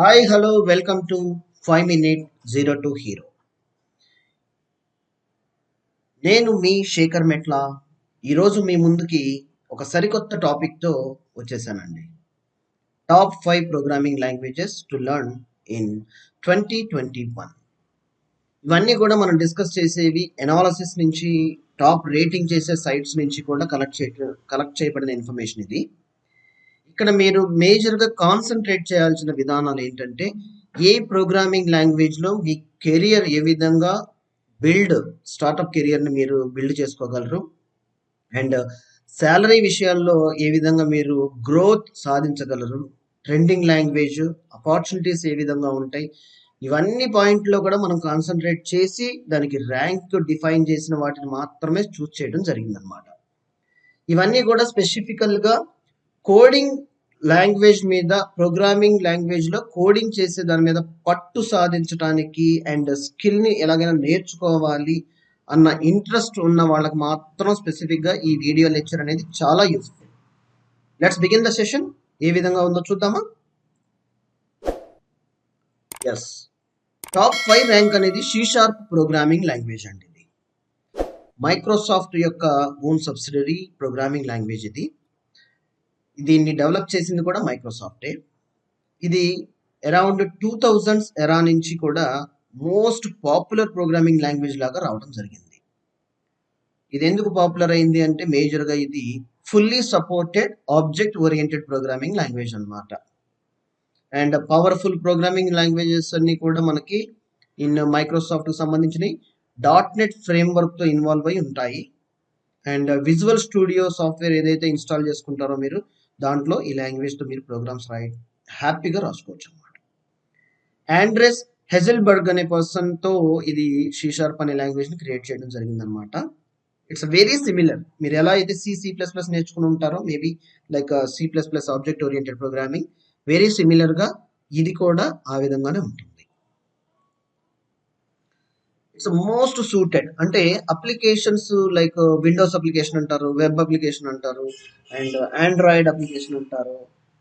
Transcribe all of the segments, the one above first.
Hi hello welcome to five minute zero to hero నేను మీ శేఖర్ మెట్ల. ఈరోజు మీ ముందుకి ఒక సరికొత్త టాపిక్తో వచ్చేసానండి. Top five programming languages to learn in twenty twenty one ఇవన్నీ కూడా మనం డిస్కస్ చేసేవి ఎనాలసిస్ నుంచి టాప్ రేటింగ్ చేసే సైట్స్ నుంచి కూడా కలెక్ట్ చే కలెక్ట్ చేయబడిన ఇన్ఫర్మేషన్ ఇది. ఇక్కడ మీరు మేజర్గా కాన్సన్ట్రేట్ చేయాల్సిన విధానాలు ఏంటంటే ఏ ప్రోగ్రామింగ్ లాంగ్వేజ్లో మీ కెరియర్ ఏ విధంగా బిల్డ్ స్టార్టప్ కెరియర్ని మీరు బిల్డ్ చేసుకోగలరు? అండ్ శాలరీ విషయాల్లో ఏ విధంగా మీరు గ్రోత్ సాధించగలరు? ట్రెండింగ్ లాంగ్వేజ్ ఆపర్చునిటీస్ ఏ విధంగా ఉంటాయి? ఇవన్నీ పాయింట్లో కూడా మనం కాన్సన్ట్రేట్ చేసి దానికి ర్యాంక్ డిఫైన్ చేసిన వాటిని మాత్రమే చూస్ చేయడం జరిగిందనమాట ఇవన్నీ కూడా స్పెసిఫికల్గా కోడింగ్ లాంగ్వేజ్ మీద ప్రోగ్రామింగ్ లాంగ్వేజ్లో కోడింగ్ చేసే దాని మీద పట్టు సాధించడానికి అండ్ స్కిల్ని ఎలాగైనా నేర్చుకోవాలి అన్న ఇంట్రెస్ట్ ఉన్న వాళ్ళకి మాత్రం స్పెసిఫిక్గా ఈ వీడియో లెక్చర్ అనేది చాలా useful let's begin the session ఏ విధంగా ఉందో చూద్దామా? ఎస్ టాప్ ఫైవ్ ర్యాంక్ అనేది షీ షార్ప్ ప్రోగ్రామింగ్ లాంగ్వేజ్ అండి ఇది. మైక్రోసాఫ్ట్ యొక్క ఓన్ సబ్సిడరీ ప్రోగ్రామింగ్ లాంగ్వేజ్ ఇది. దీన్ని డెవలప్ చేసింది కూడా మైక్రోసాఫ్టే. ఇది అరౌండ్ టూ థౌజండ్స్ ఎరా నుంచి కూడా మోస్ట్ పాపులర్ ప్రోగ్రామింగ్ లాంగ్వేజ్ లాగా రావడం జరిగింది. ఇది ఎందుకు పాపులర్ అయింది అంటే మేజర్గా ఇది fully supported object oriented programming language అన్నమాట. అండ్ పవర్ఫుల్ ప్రోగ్రామింగ్ లాంగ్వేజెస్ అన్ని కూడా మనకి ఇన్ మైక్రోసాఫ్ట్కి సంబంధించినవి. డాట్ నెట్ ఫ్రేమ్వర్క్తో ఇన్వాల్వ్ అయి ఉంటాయి. అండ్ విజువల్ స్టూడియో సాఫ్ట్వేర్ ఏదైతే ఇన్స్టాల్ చేసుకుంటారో మీరు దాంట్లో ఈ లాంగ్వేజ్తో మీరు ప్రోగ్రామ్స్ రాయి హ్యాపీగా రాసుకోవచ్చు అనమాట ఆండ్రెస్ హెజల్బర్గ్ అనే పర్సన్తో ఇది షీషార్ప్ అనే లాంగ్వేజ్ని క్రియేట్ చేయడం జరిగిందనమాట ఇట్స్ వెరీ సిమిలర్ మీరు ఎలా అయితే సి సి ప్లస్ ప్లస్ నేర్చుకుని ఉంటారో maybe like C plus plus object oriented programming very సిమిలర్గా ఇది కూడా ఆ విధంగానే ఉంటుంది. ఇట్స్ మోస్ట్ సూటెడ్ అంటే అప్లికేషన్స్ లైక్ విండోస్ అప్లికేషన్ అంటారు వెబ్ అప్లికేషన్ అంటారు అండ్ ఆండ్రాయిడ్ అప్లికేషన్ అంటారు.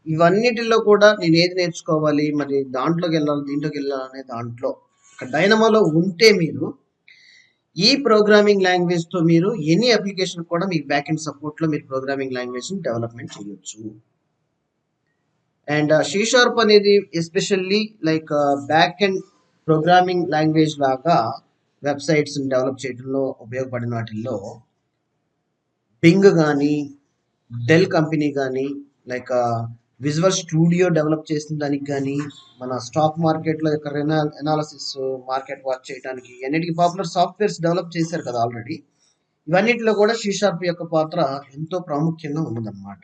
ఇవన్నిటిలో కూడా నేను ఏది నేర్చుకోవాలి? మరి దాంట్లోకి వెళ్ళాలి దీంట్లోకి వెళ్ళాలనే దాంట్లో. డైనమాలో ఉంటే మీరు ఈ ప్రోగ్రామింగ్ లాంగ్వేజ్తో మీరు ఎనీ అప్లికేషన్ కూడా మీ బ్యాక్ అండ్ సపోర్ట్లో మీరు ప్రోగ్రామింగ్ లాంగ్వేజ్ని డెవలప్మెంట్ చేయొచ్చు. అండ్ షీ షార్ప్ అనేది especially like back end programming language లాగా వెబ్సైట్స్ని డెవలప్ చేయడంలో ఉపయోగపడిన వాటిల్లో బింగ్ కానీ డెల్ కంపెనీ కానీ లైక్ విజువల్ స్టూడియో డెవలప్ చేసిన దానికి కానీ మన స్టాక్ మార్కెట్లో యొక్క ఎనాలసిస్ మార్కెట్ వాచ్ చేయడానికి అన్నిటికీ పాపులర్ సాఫ్ట్వేర్స్ డెవలప్ చేశారు కదా ఆల్రెడీ. ఇవన్నిటిలో కూడా షీషార్ప్ యొక్క పాత్ర ఎంతో ప్రాముఖ్యంగా ఉన్నదన్నమాట.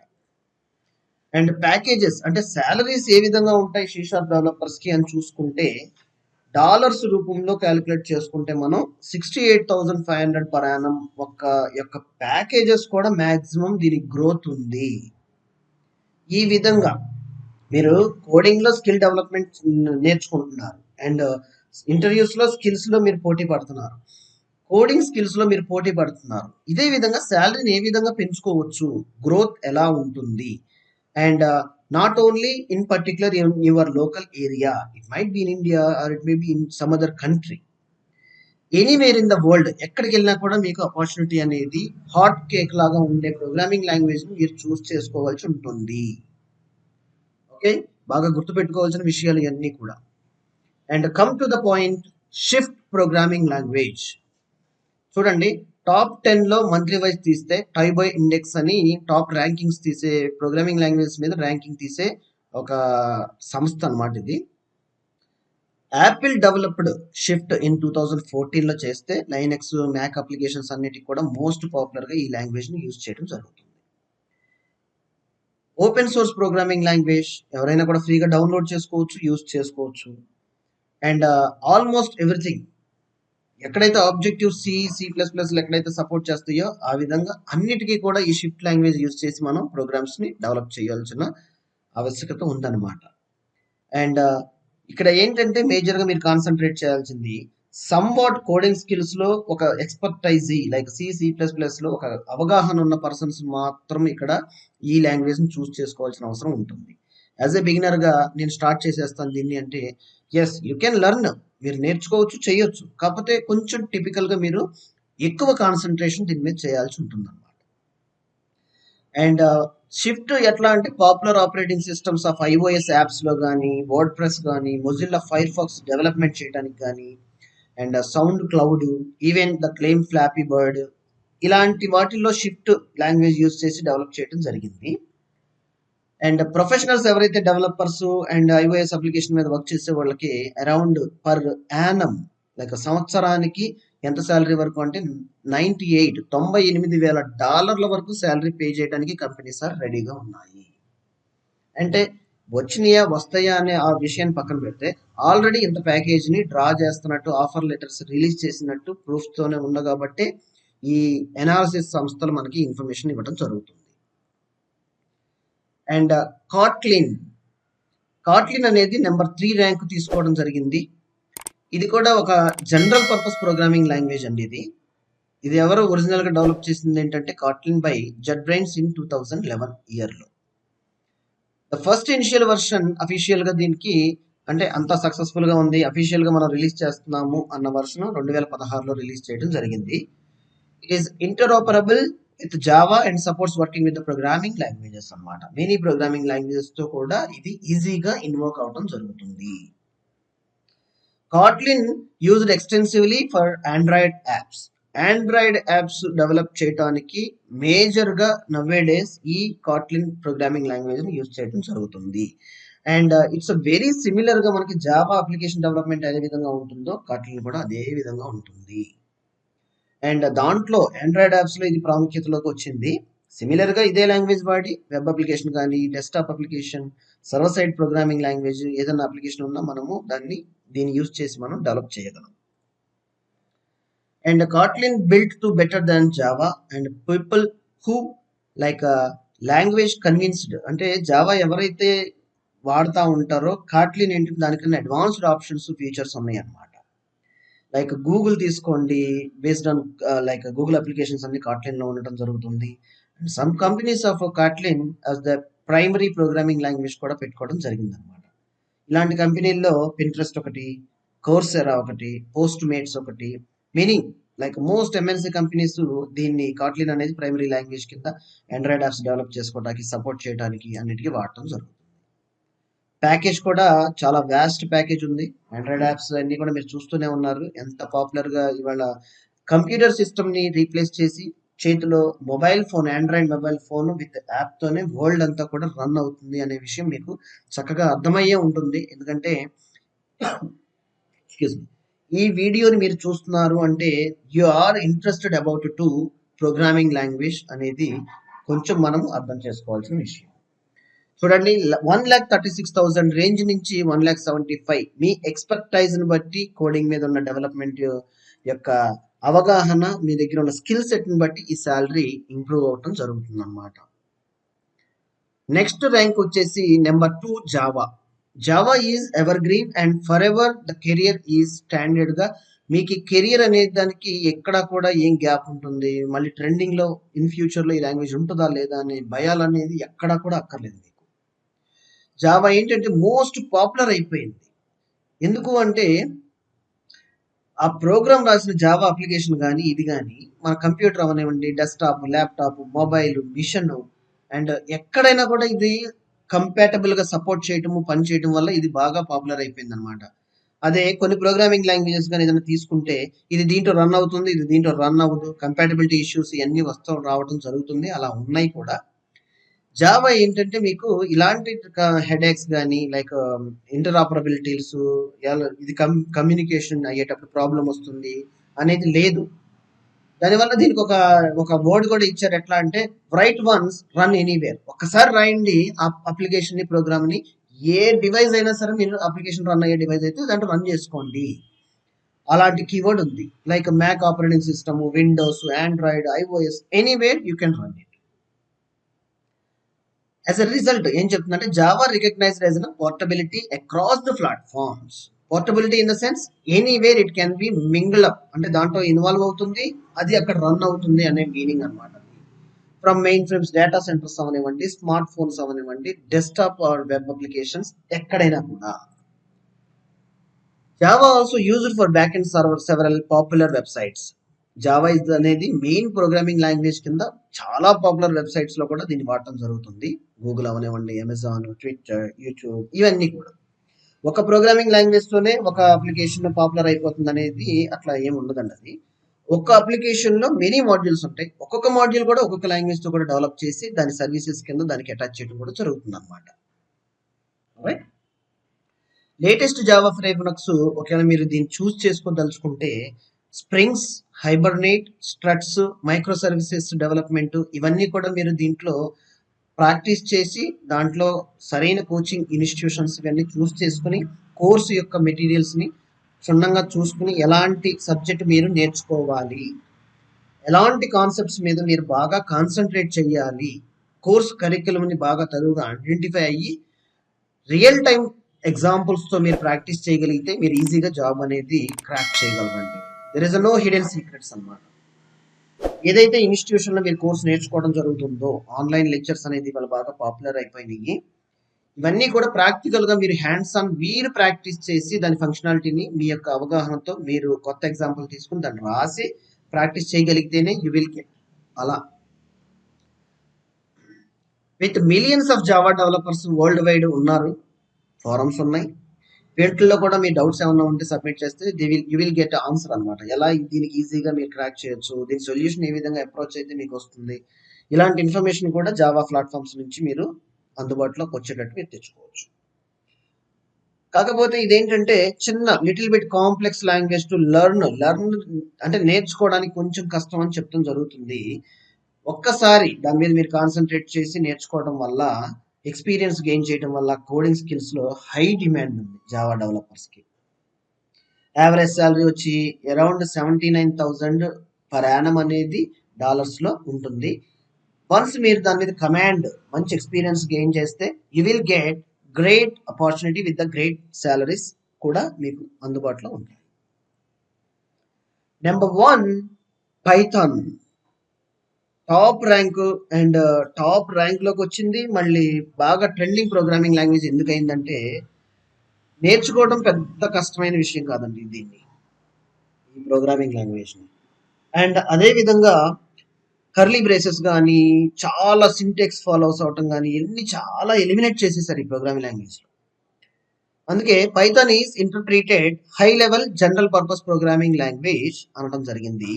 అండ్ ప్యాకేజెస్ అంటే శాలరీస్ ఏ విధంగా ఉంటాయి షీషార్ప్ డెవలపర్స్కి అని చూసుకుంటే డాలర్స్ రూపంలో క్యాలిక్యులేట్ చేసుకుంటే మనం sixty eight thousand five hundred per annum ఒక యొక్క ప్యాకేజెస్ కూడా మ్యాక్సిమం దీనికి గ్రోత్ ఉంది. ఈ విధంగా మీరు కోడింగ్లో స్కిల్ డెవలప్మెంట్ నేర్చుకుంటున్నారు. అండ్ ఇంటర్వ్యూస్లో స్కిల్స్లో మీరు పోటీ పడుతున్నారు. కోడింగ్ స్కిల్స్లో మీరు పోటీ పడుతున్నారు. ఇదే విధంగా శాలరీని ఏ విధంగా పెంచుకోవచ్చు? గ్రోత్ ఎలా ఉంటుంది? And not only in particular in your local area it might be in India or it may be in some other country anywhere in the world ఎక్కడికి వెళ్ళినా కూడా మీకు ఆపర్చునిటీ అనేది హాట్ కేక్ లాగా ఉండే ప్రోగ్రామింగ్ లాంగ్వేజ్ మీరు చూస్ చేసుకోవాల్సి ఉంటుంది. ఓకే బాగా గుర్తుపెట్టుకోవాల్సిన విషయాలు ఇవన్నీ కూడా. And come to the point Swift programming language చూడండి టాప్ టెన్లో మంత్లీ వైజ్ తీస్తే టైబాయ్ ఇండెక్స్ అని టాప్ ర్యాంకింగ్స్ తీసే ప్రోగ్రామింగ్ లాంగ్వేజ్ మీద ర్యాంకింగ్ తీసే ఒక సంస్థ అనమాట ఇది. Apple developed Swift in two thousand ఫోర్టీన్లో చేస్తే లైనెక్స్ మ్యాక్ అప్లికేషన్స్ అన్నిటికి కూడా మోస్ట్ పాపులర్గా ఈ లాంగ్వేజ్ని యూజ్ చేయడం జరుగుతుంది. ఓపెన్ సోర్స్ ప్రోగ్రామింగ్ లాంగ్వేజ్ ఎవరైనా కూడా ఫ్రీగా డౌన్లోడ్ చేసుకోవచ్చు యూజ్ చేసుకోవచ్చు. అండ్ ఆల్మోస్ట్ ఎవ్రీథింగ్ ఎక్కడైతే objective C C plus plus ఎక్కడైతే సపోర్ట్ చేస్తాయో ఆ విధంగా అన్నిటికీ కూడా ఈ షిఫ్ట్ లాంగ్వేజ్ యూజ్ చేసి మనం ప్రోగ్రామ్స్ని డెవలప్ చేయాల్సిన ఆవశ్యకత ఉందన్నమాట. అండ్ uh, ఇక్కడ ఏంటంటే మేజర్గా మీరు కాన్సన్ట్రేట్ చేయాల్సింది సమ్వాట్ కోడింగ్ స్కిల్స్లో ఒక expertise like C C plus ప్లస్లో ఒక అవగాహన ఉన్న పర్సన్స్ మాత్రం ఇక్కడ ఈ లాంగ్వేజ్ని చూస్ చేసుకోవాల్సిన అవసరం ఉంటుంది. యాజ్ ఏ బిగినర్గా నేను స్టార్ట్ చేసేస్తాను దీన్ని అంటే ఎస్ యూ కెన్ లెర్న్ మీరు నేర్చుకోవచ్చు చేయొచ్చు. కాకపోతే కొంచెం టిపికల్గా మీరు ఎక్కువ కాన్సన్ట్రేషన్ దీని మీద చేయాల్సి ఉంటుంది అనమాట అండ్ షిఫ్ట్ uh, ఎట్లా అంటే popular operating systems of iOS యాప్స్లో కానీ వర్డ్ ప్రెస్ కానీ మొజిల్లా ఫైర్ ఫాక్స్ డెవలప్మెంట్ చేయడానికి కానీ and SoundCloud even the claim Flappy Bird ఇలాంటి వాటిల్లో షిఫ్ట్ లాంగ్వేజ్ యూజ్ చేసి డెవలప్ చేయడం జరిగింది. అండ్ ప్రొఫెషనల్స్ ఎవరైతే డెవలపర్స్ అండ్ ఐఓఎస్ అప్లికేషన్ మీద వర్క్ చేసే వాళ్ళకి అరౌండ్ పర్ యానమ్ లైక్ సంవత్సరానికి ఎంత శాలరీ వరకు అంటే నైంటీ ఎయిట్ తొంభై ఎనిమిది వేల డాలర్ల వరకు శాలరీ పే చేయడానికి కంపెనీస్ ఆర్ రెడీగా ఉన్నాయి. అంటే వచ్చినాయా వస్తాయా అనే ఆ విషయాన్ని పక్కన పెడితే ఆల్రెడీ ఇంత ప్యాకేజ్ని డ్రా చేస్తున్నట్టు ఆఫర్ లెటర్స్ రిలీజ్ చేసినట్టు ప్రూఫ్తోనే ఉంది కాబట్టి ఈ ఎనాలిసిస్ సంస్థలు మనకి ఇన్ఫర్మేషన్ ఇవ్వడం జరుగుతుంది. అండ్ uh, కాట్లిన్ కాట్లిన్ అనేది నెంబర్ త్రీ ర్యాంక్ తీసుకోవడం జరిగింది. ఇది కూడా ఒక జనరల్ పర్పస్ ప్రోగ్రామింగ్ లాంగ్వేజ్ అండి ఇది. ఇది ఎవరు ఒరిజినల్గా డెవలప్ చేసింది ఏంటంటే Kotlin by JetBrains in two thousand eleven ఇయర్లో. ద ఫస్ట్ ఇనిషియల్ వర్షన్ అఫీషియల్గా దీనికి అంటే అంత సక్సెస్ఫుల్గా ఉంది. అఫీషియల్గా మనం రిలీజ్ చేస్తున్నాము అన్న వర్షన్ రెండు వేల పదహారులో రిలీజ్ చేయడం జరిగింది. It is interoperable with Java and supports working with programming languages అన్నమాట. మెనీ ప్రోగ్రామింగ్ లాంగ్వేజెస్తో కూడా ఇది ఈజీగా ఇన్వోక్ అవడం జరుగుతుంది. Kotlin used extensively for Android apps Android apps develop చేయడానికి మేజర్గా నవ్వే డేస్ ఈ కాట్లిన్ ప్రోగ్రామింగ్ లాంగ్వేజ్ని యూజ్ చేయడం జరుగుతుంది. అండ్ ఇట్స్ వెరీ సిమిలర్గా మనకి జావా అప్లికేషన్ డెవలప్మెంట్ ఏ విధంగా ఉంటుందో కాట్లిన్ కూడా అదే విధంగా ఉంటుంది. అండ్ దాంట్లో ఆండ్రాయిడ్ యాప్స్లో ఇది ప్రాముఖ్యతలోకి వచ్చింది. సిమిలర్గా ఇదే లాంగ్వేజ్ వాడి వెబ్ అప్లికేషన్ కానీ desktop application server side programming language ఏదైనా అప్లికేషన్ ఉన్నా మనము దాన్ని దీన్ని యూజ్ చేసి మనం డెవలప్ చేయగలం. And Kotlin built to better than Java and people who like language convinced అంటే జావా ఎవరైతే వాడుతూ ఉంటారో కాట్లిన్ ఏంటంటే దానికన్నా అడ్వాన్స్డ్ ఆప్షన్స్ ఫీచర్స్ ఉన్నాయి అన్నమాట లైక్ గూగుల్ తీసుకోండి based on like Google applications అన్ని కాట్లిన్లో ఉండటం జరుగుతుంది. And some companies of Kotlin as the primary programming language కూడా పెట్టుకోవడం జరిగింది అనమాట ఇలాంటి కంపెనీల్లో పింట్రెస్ట్ ఒకటి కోర్సెరా ఒకటి పోస్ట్ మేట్స్ ఒకటి meaning like most MNC companies దీన్ని కాట్లిన్ అనేది ప్రైమరీ లాంగ్వేజ్ కింద ఆండ్రాయిడ్ యాప్స్ డెవలప్ చేసుకోవడానికి సపోర్ట్ చేయడానికి అన్నిటికీ వాడటం జరుగుతుంది. ప్యాకేజ్ కూడా చాలా వ్యాస్ట్ ప్యాకేజ్ ఉంది. ఆండ్రాయిడ్ యాప్స్ అన్ని కూడా మీరు చూస్తూనే ఉన్నారు. ఎంత పాపులర్గా ఇవాళ కంప్యూటర్ సిస్టమ్ని రీప్లేస్ చేసి చేతిలో mobile phone Android mobile phone with app తోనే వరల్డ్ అంతా కూడా రన్ అవుతుంది అనే విషయం మీకు చక్కగా అర్థమయ్యే ఉంటుంది. ఎందుకంటే ఎక్స్క్యూజ్ మీ ఈ వీడియోని మీరు చూస్తున్నారు అంటే you are interested about to programming language అనేది కొంచెం మనం అర్థం చేసుకోవాల్సిన విషయం. చూడండి one lakh thirty six thousand range నుంచి వన్ ల్యాక్ సెవెంటీ ఫైవ్ మీ ఎక్స్పర్టైజ్ని బట్టి కోడింగ్ మీద ఉన్న డెవలప్మెంట్ యొక్క అవగాహన మీ దగ్గర ఉన్న స్కిల్ సెట్ని బట్టి ఈ శాలరీ ఇంప్రూవ్ అవటం జరుగుతుంది అనమాట నెక్స్ట్ ర్యాంక్ వచ్చేసి number two Java Java is evergreen and forever the career is స్టాండర్డ్గా మీకు కెరియర్ అనే దానికి ఎక్కడ కూడా ఏం గ్యాప్ ఉంటుంది? మళ్ళీ ట్రెండింగ్లో ఇన్ ఫ్యూచర్లో ఈ లాంగ్వేజ్ ఉంటుందా లేదా అనే భయాలు అనేది ఎక్కడా కూడా అక్కర్లేదు జావా ఏంటంటే మోస్ట్ పాపులర్ అయిపోయింది. ఎందుకు అంటే ఆ ప్రోగ్రామ్ రాసిన జావా అప్లికేషన్ కానీ ఇది కానీ మన కంప్యూటర్ అవనివ్వండి desktop laptop mobile machine and ఎక్కడైనా కూడా ఇది కంపాటబుల్గా సపోర్ట్ చేయటము పని చేయటం వల్ల ఇది బాగా పాపులర్ అయిపోయింది అనమాట అదే కొన్ని ప్రోగ్రామింగ్ లాంగ్వేజెస్ కానీ ఏదైనా తీసుకుంటే ఇది దీంట్లో రన్ అవుతుంది ఇది దీంట్లో రన్ అవ్వదు కంపాటబిలిటీ ఇష్యూస్ ఇవన్నీ వస్తూ రావడం జరుగుతుంది అలా ఉన్నాయి కూడా. జావా ఏంటంటే మీకు ఇలాంటి హెడేక్స్ కానీ లైక్ ఇంటర్ఆపరబిలిటీస్ ఇది కమ్యూనికేషన్ అయ్యేటప్పుడు ప్రాబ్లం వస్తుంది అనేది లేదు. దానివల్ల దీనికి ఒక ఒక వర్డ్ కూడా ఇచ్చారు. ఎట్లా అంటే రైట్ వన్స్ రన్ ఎనీవేర్ ఒక్కసారి రాయండి ఆ అప్లికేషన్ని ప్రోగ్రామ్ని. ఏ డివైస్ అయినా సరే మీరు అప్లికేషన్ రన్ అయ్యే డివైస్ అయితే దాంట్లో రన్ చేసుకోండి. అలాంటి కీవర్డ్ ఉంది. Like Mac operating system Windows Android iOS anywhere you can run it as a result ఏం చెప్తుందంటే Java recognised as portability across the platforms portability in the sense anywhere it can be mingle up అంటే దాంట్లో involve అవుతుంది అది అక్కడ run అవుతుంది అనే meaning అనమాట from mainframes data centres అవనివ్వండి స్మార్ట్ ఫోన్స్ అవనివ్వండి డెస్క్టాప్ ఆర్ వెబ్ అప్లికేషన్స్ ఎక్కడైనా కూడా. Java also used for back end server several popular websites Java is అనేది మెయిన్ ప్రోగ్రామింగ్ లాంగ్వేజ్ కింద చాలా పాపులర్ వెబ్సైట్స్లో కూడా దీన్ని వాడటం జరుగుతుంది. గూగుల్ అవనివ్వండి అమెజాన్ ట్విట్టర్ యూట్యూబ్ ఇవన్నీ కూడా. ఒక ప్రోగ్రామింగ్ లాంగ్వేజ్ తోనే ఒక అప్లికేషన్ పాపులర్ అయిపోతుంది అనేది అట్లా ఏమి ఉండదండి అది. ఒక్క అప్లికేషన్లో మెనీ మాడ్యూల్స్ ఉంటాయి. ఒక్కొక్క మాడ్యూల్ కూడా ఒక్కొక్క లాంగ్వేజ్తో కూడా డెవలప్ చేసి దాని సర్వీసెస్ కింద దానికి అటాచ్ చేయడం కూడా జరుగుతుంది అనమాట లేటెస్ట్ జావా ఫ్రేమ్వర్క్స్ ఒకవేళ మీరు దీన్ని choose చేసుకోదలుచుకుంటే springs Hibernate Struts micro services development ఇవన్నీ కూడా మీరు దీంట్లో ప్రాక్టీస్ చేసి దాంట్లో సరైన కోచింగ్ ఇన్స్టిట్యూషన్స్ ఇవన్నీ చూస్ చేసుకుని కోర్సు యొక్క మెటీరియల్స్ని క్షుణ్ణంగా చూసుకుని ఎలాంటి సబ్జెక్ట్ మీరు నేర్చుకోవాలి. ఎలాంటి కాన్సెప్ట్స్ మీద మీరు బాగా కాన్సన్ట్రేట్ చేయాలి కోర్స్ కరిక్యులంని బాగా తరువుగా ఐడెంటిఫై అయ్యి రియల్ టైం ఎగ్జాంపుల్స్తో మీరు ప్రాక్టీస్ చేయగలిగితే మీరు ఈజీగా జాబ్ అనేది crack చేయగలరండి. There is no hidden secrets అన్నమాట. ఏదైతే ఇన్స్టిట్యూషన్లో మీరు కోర్స్ నేర్చుకోవడం జరుగుతుందో ఆన్లైన్ లెక్చర్స్ అనేది వాళ్ళు బాగా పాపులర్ అయిపోయినాయి. ఇవన్నీ కూడా ప్రాక్టికల్గా మీరు హ్యాండ్స్ ఆన్ మీరు ప్రాక్టీస్ చేసి దాని ఫంక్షనాలిటీని మీ యొక్క అవగాహనతో మీరు కొత్త ఎగ్జాంపుల్ తీసుకుని దాన్ని రాసి ప్రాక్టీస్ చేయగలిగితేనే యూ విల్ గెట్ అలా. With millions of Java developers worldwide ఉన్నారు ఫారమ్స్ ఉన్నాయి. వీటిల్లో కూడా మీ డౌట్స్ ఏమైనా ఉంటే సబ్మిట్ చేస్తే they will you will get answer అనమాట ఎలా దీనికి ఈజీగా మీరు క్రాక్ చేయొచ్చు? దీని సొల్యూషన్ ఏ విధంగా అప్రోచ్ అయితే మీకు వస్తుంది? ఇలాంటి ఇన్ఫర్మేషన్ కూడా జావా ప్లాట్ఫామ్స్ నుంచి మీరు అందుబాటులోకి వచ్చేటట్టు మీరు తెచ్చుకోవచ్చు. కాకపోతే ఇదేంటంటే చిన్న little bit complex language to learn learn అంటే నేర్చుకోవడానికి కొంచెం కష్టం అని చెప్తాం జరుగుతుంది. ఒక్కసారి దాని మీద మీరు కాన్సన్ట్రేట్ చేసి నేర్చుకోవడం వల్ల ఎక్స్పీరియన్స్ గెయిన్ చేయడం వల్ల కోడింగ్ స్కిల్స్లో హై డిమాండ్ ఉంది జావా డెవలపర్స్కి యావరేజ్ శాలరీ వచ్చి around seventy nine thousand per annum అనేది డాలర్స్లో ఉంటుంది. వన్స్ మీరు దాని మీద కమాండ్ మంచి ఎక్స్పీరియన్స్ గెయిన్ చేస్తే you will get great opportunity with the great salaries కూడా మీకు అందుబాటులో ఉంటాయి. Number one Python top rank and top ర్యాంక్లోకి వచ్చింది. మళ్ళీ బాగా ట్రెండింగ్ ప్రోగ్రామింగ్ లాంగ్వేజ్ ఎందుకైందంటే నేర్చుకోవడం పెద్ద కష్టమైన విషయం కాదండి దీన్ని. ఈ ప్రోగ్రామింగ్ లాంగ్వేజ్ని. అండ్ అదే విధంగా కర్లీ బ్రేసెస్ కానీ చాలా సింటెక్స్ ఫాలోస్ అవటం కానీ ఇవన్నీ చాలా ఎలిమినేట్ చేసేసారు ఈ ప్రోగ్రామింగ్ లాంగ్వేజ్లో. అందుకే Python is interpreted high level general purpose programming language అనడం జరిగింది.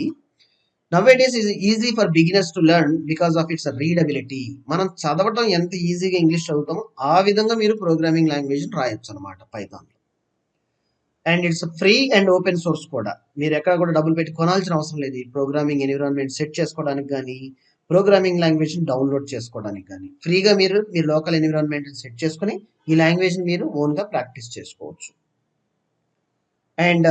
Nowadays is easy for beginners to learn because of its readability మనం చదవటం ఎంత ఈజీగా ఇంగ్లీష్ చదువుతామో ఆ విధంగా మీరు ప్రోగ్రామింగ్ లాంగ్వేజ్ రాయొచ్చు అనమాట Python and it's free and open source కూడా. మీరు ఎక్కడ కూడా డబ్బులు పెట్టి కొనాల్సిన అవసరం లేదు. ఈ ప్రోగ్రామింగ్ ఎన్విరాన్మెంట్ సెట్ చేసుకోవడానికి కానీ ప్రోగ్రామింగ్ లాంగ్వేజ్ని డౌన్లోడ్ చేసుకోవడానికి కానీ. ఫ్రీగా మీరు మీ లోకల్ ఎన్విరాన్మెంట్ సెట్ చేసుకుని ఈ లాంగ్వేజ్ని మీరు ఓన్గా ప్రాక్టీస్ చేసుకోవచ్చు. అండ్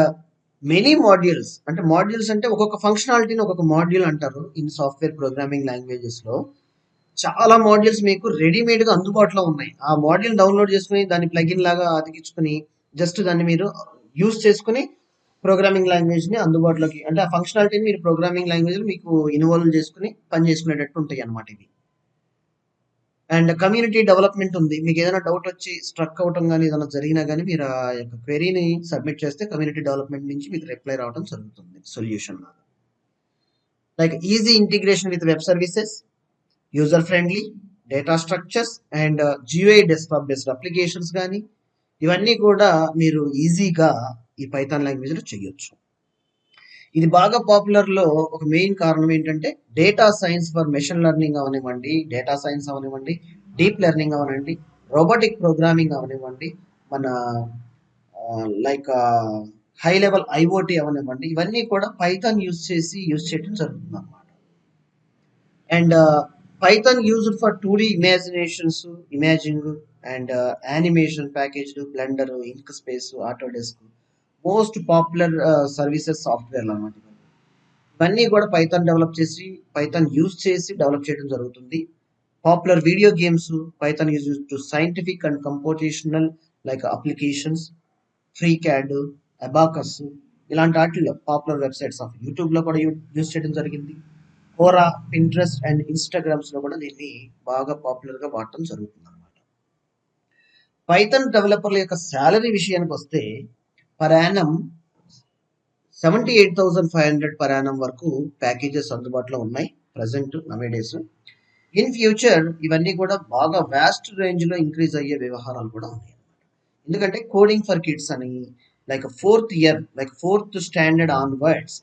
మెనీ మాడ్యూల్స్ అంటే మాడ్యూల్స్ అంటే ఒక్కొక్క ఫంక్షనాలిటీని ఒక్కొక్క మాడ్యూల్ అంటారు ఇన్ సాఫ్ట్వేర్ ప్రోగ్రామింగ్ లాంగ్వేజెస్లో. చాలా మాడ్యూల్స్ మీకు రెడీమేడ్గా అందుబాటులో ఉన్నాయి. ఆ మాడ్యూల్ డౌన్లోడ్ చేసుకుని దాన్ని ప్లగిన్ లాగా అతికించుకుని జస్ట్ దాన్ని మీరు యూస్ చేసుకుని ప్రోగ్రామింగ్ లాంగ్వేజ్ని అందుబాటులోకి అంటే ఆ ఫంక్షనాలిటీని మీరు ప్రోగ్రామింగ్ లాంగ్వేజ్ మీకు ఇన్వాల్వ్ చేసుకుని పని చేసుకునేటట్టు ఉంటాయి అన్నమాట ఇవి. అండ్ కమ్యూనిటీ డెవలప్మెంట్ ఉంది. మీకు ఏదైనా డౌట్ వచ్చి స్ట్రక్ అవటం కానీ ఏదైనా జరిగినా కానీ మీరు ఆ యొక్క క్వెరీని సబ్మిట్ చేస్తే కమ్యూనిటీ డెవలప్మెంట్ నుంచి మీకు రిప్లై రావడం జరుగుతుంది సొల్యూషన్ లాగా. Like easy integration with web services user friendly data structures and GUI desktop based applications కానీ ఇవన్నీ కూడా మీరు ఈజీగా ఈ పైథాన్ లాంగ్వేజ్లో చేయొచ్చు ఇది బాగా పాపులర్లో ఒక మెయిన్ కారణం ఏంటంటే data science for machine learning అవనివ్వండి డేటా సైన్స్ అవనివ్వండి డీప్ లెర్నింగ్ అవనివ్వండి రోబోటిక్ ప్రోగ్రామింగ్ అవనివ్వండి మన లైక్ హై లెవెల్ ఐఓటి అవనివ్వండి ఇవన్నీ కూడా పైథాన్ యూజ్ చేసి యూజ్ చేయడం జరుగుతుంది అనమాట and Python used for two D imaginations imaging and animation package Blender Inkscape Autodesk most popular services software అనమాట ఇవన్నీ. కూడా పైథాన్ డెవలప్ చేసి పైథాన్ యూజ్ చేసి డెవలప్ చేయడం జరుగుతుంది. Popular video games Python use to scientific and compositional like applications free CAD Abaqus ఇలాంటి వాటిల్లో popular websites of యూట్యూబ్లో కూడా యూజ్ చేయడం జరిగింది. కోరా ఇంట్రెస్ట్ అండ్ ఇన్స్టాగ్రామ్స్లో కూడా దీన్ని బాగా పాపులర్గా వాడటం జరుగుతుంది అనమాట పైథాన్ డెవలపర్ల యొక్క శాలరీ విషయానికి వస్తే per annum seventy eight thousand five hundred per annum వరకు ప్యాకేజెస్ అందుబాటులో ఉన్నాయి ప్రజెంట్ నవేడేస్ ఇన్ ఫ్యూచర్ ఇవన్నీ కూడా బాగా వ్యాస్ట్ రేంజ్లో ఇంక్రీజ్ అయ్యే వ్యవహారాలు కూడా ఉన్నాయి ఎందుకంటే కోడింగ్ ఫర్ కిడ్స్ అని like fourth year like fourth standard onwards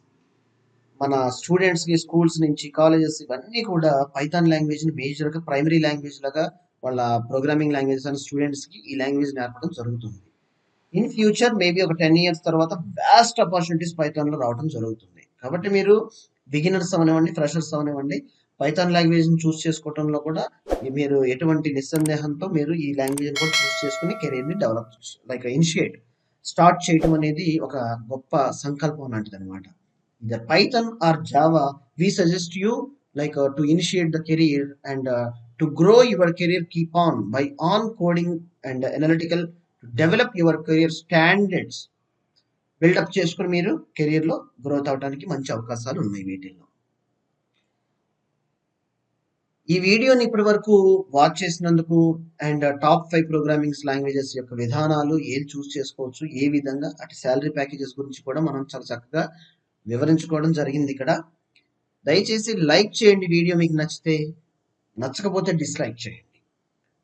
మన స్టూడెంట్స్కి స్కూల్స్ నుంచి కాలేజెస్ ఇవన్నీ కూడా పైథాన్ లాంగ్వేజ్ మేజర్గా ప్రైమరీ లాంగ్వేజ్ లాగా వాళ్ళ ప్రోగ్రామింగ్ లాంగ్వేజ్ అని స్టూడెంట్స్కి ఈ లాంగ్వేజ్ నేర్పడం జరుగుతుంది. ఇన్ ఫ్యూచర్ మేబీ ఒక టెన్ ఇయర్స్ తర్వాత వ్యాస్ట్ ఆపర్చునిటీస్ పైథాన్లో రావడం జరుగుతుంది. కాబట్టి మీరు బిగినర్స్ అవనివ్వండి ఫ్రెషర్స్ అవనివ్వండి పైథాన్ లాంగ్వేజ్ని చూస్ చేసుకోవడంలో కూడా మీరు ఎటువంటి నిస్సందేహంతో మీరు ఈ లాంగ్వేజ్ కూడా చూస్ చేసుకుని కెరీర్ని డెవలప్ లైక్ ఇనిషియేట్ స్టార్ట్ చేయడం అనేది ఒక గొప్ప సంకల్పం లాంటిది అనమాట either Python or Java we suggest you like to initiate the career and to grow your career keep on by on coding and analytical develop your career standards. Build up చేసుకుని మీరు కెరీర్లో గ్రోత్ అవడానికి మంచి అవకాశాలు ఉన్నాయి వీటిల్లో. ఈ వీడియోని ఇప్పటి వరకు వాచ్ చేసినందుకు and top five programmings languages యొక్క విధానాలు ఏది చూస్ చేసుకోవచ్చు ఏ విధంగా అటు శాలరీ ప్యాకేజెస్ గురించి కూడా మనం చాలా చక్కగా వివరించుకోవడం జరిగింది ఇక్కడ. దయచేసి లైక్ చేయండి వీడియో మీకు నచ్చితే. నచ్చకపోతే డిస్లైక్ చేయండి.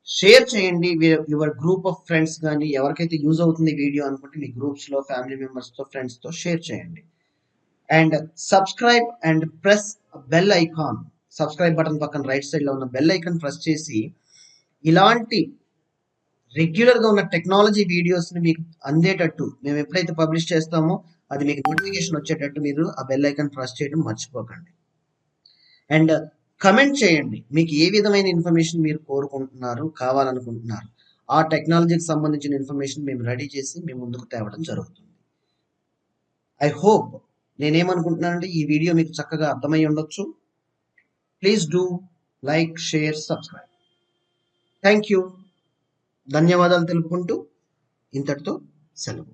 షేర్ చేయండి యువర్ గ్రూప్ ఆఫ్ ఫ్రెండ్స్ కానీ ఎవరికైతే యూజ్ అవుతుంది వీడియో అనుకుంటే మీ గ్రూప్స్లో ఫ్యామిలీ మెంబర్స్తో ఫ్రెండ్స్తో షేర్ చేయండి. And subscribe and press bell icon subscribe button పక్కన రైట్ సైడ్లో ఉన్న బెల్ ఐకాన్ ప్రెస్ చేసి ఇలాంటి రెగ్యులర్గా ఉన్న టెక్నాలజీ వీడియోస్ని మీకు అందేటట్టు మేము ఎప్పుడైతే పబ్లిష్ చేస్తామో అది మీకు నోటిఫికేషన్ వచ్చేటట్టు మీరు ఆ బెల్ ఐకాన్ ప్రెస్ చేయడం మర్చిపోకండి. అండ్ కమెంట్ చేయండి. మీకు ఏ విధమైన ఇన్ఫర్మేషన్ మీరు కోరుకుంటున్నారు కావాలనుకుంటున్నారు. ఆ టెక్నాలజీకి సంబంధించిన ఇన్ఫర్మేషన్ మేము రెడీ చేసి మీ ముందుకు తేవడం జరుగుతుంది. ఐ హోప్ నేనేమనుకుంటున్నానంటే ఈ వీడియో మీకు చక్కగా అర్థమై ఉండొచ్చు. Please do like share subscribe thank you ధన్యవాదాలు తెలుపుకుంటూ ఇంతటితో సెలవు.